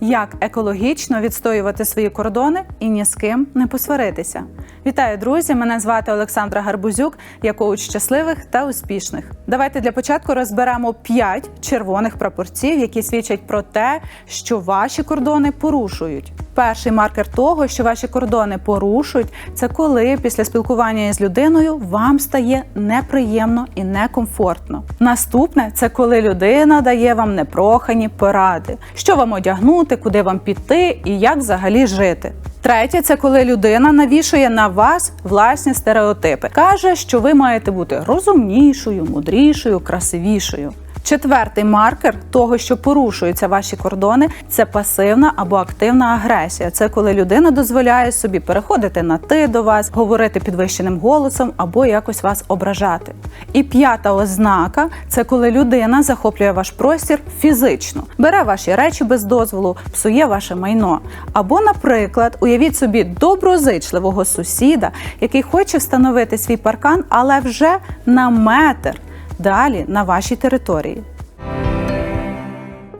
Як екологічно відстоювати свої кордони і ні з ким не посваритися. Вітаю, друзі! Мене звати Олександра Гарбузюк, я коуч щасливих та успішних. Давайте для початку розберемо 5 червоних прапорців, які свідчать про те, що ваші кордони порушують. Перший маркер того, що ваші кордони порушують, це коли після спілкування з людиною вам стає неприємно і некомфортно. Наступне це коли людина дає вам непрохані поради, що вам одягнути, куди вам піти і як взагалі жити. Третє це коли людина навішує на вас власні стереотипи, каже, що ви маєте бути розумнішою, мудрішою, красивішою. Четвертий маркер того, що порушуються ваші кордони, це пасивна або активна агресія. Це коли людина дозволяє собі переходити на ти до вас, говорити підвищеним голосом або якось вас ображати. І п'ята ознака це коли людина захоплює ваш простір фізично, бере ваші речі без дозволу, псує ваше майно. Або, наприклад, уявіть собі доброзичливого сусіда, який хоче встановити свій паркан, але вже на метр далі на вашій території.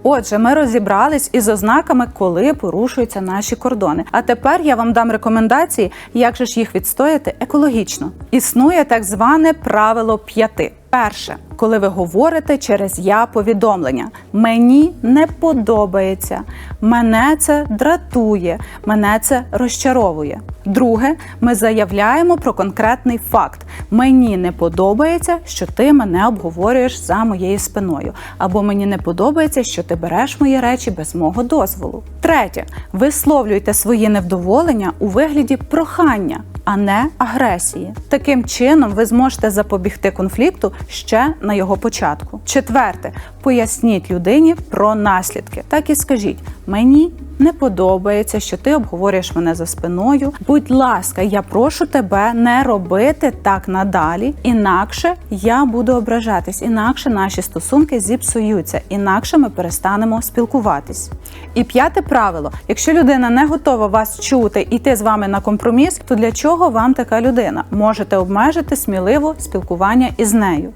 Отже, ми розібрались із ознаками, коли порушуються наші кордони. А тепер я вам дам рекомендації, як же ж їх відстояти екологічно. Існує так зване правило п'яти. Перше, коли ви говорите через я повідомлення, мені не подобається, мене це дратує, мене це розчаровує. Друге, ми заявляємо про конкретний факт: мені не подобається, що ти мене обговорюєш за моєю спиною, або мені не подобається, що ти береш мої речі без мого дозволу. Третє, висловлюйте свої невдоволення у вигляді прохання. А не агресії. Таким чином ви зможете запобігти конфлікту ще на його початку. Четверте, поясніть людині про наслідки. Так і скажіть: мені не подобається, що ти обговорюєш мене за спиною. Будь ласка, я прошу тебе не робити так надалі, інакше я буду ображатись, інакше наші стосунки зіпсуються, інакше ми перестанемо спілкуватись. І п'яте правило: якщо людина не готова вас чути і йти з вами на компроміс, то для чого вам така людина? Можете обмежити сміливо спілкування із нею.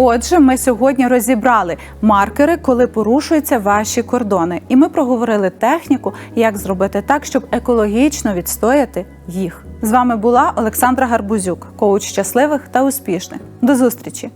Отже, ми сьогодні розібрали маркери, коли порушуються ваші кордони, і ми проговорили техніку, як зробити так, щоб екологічно відстояти їх. З вами була Олександра Гарбузюк, коуч щасливих та успішних. До зустрічі!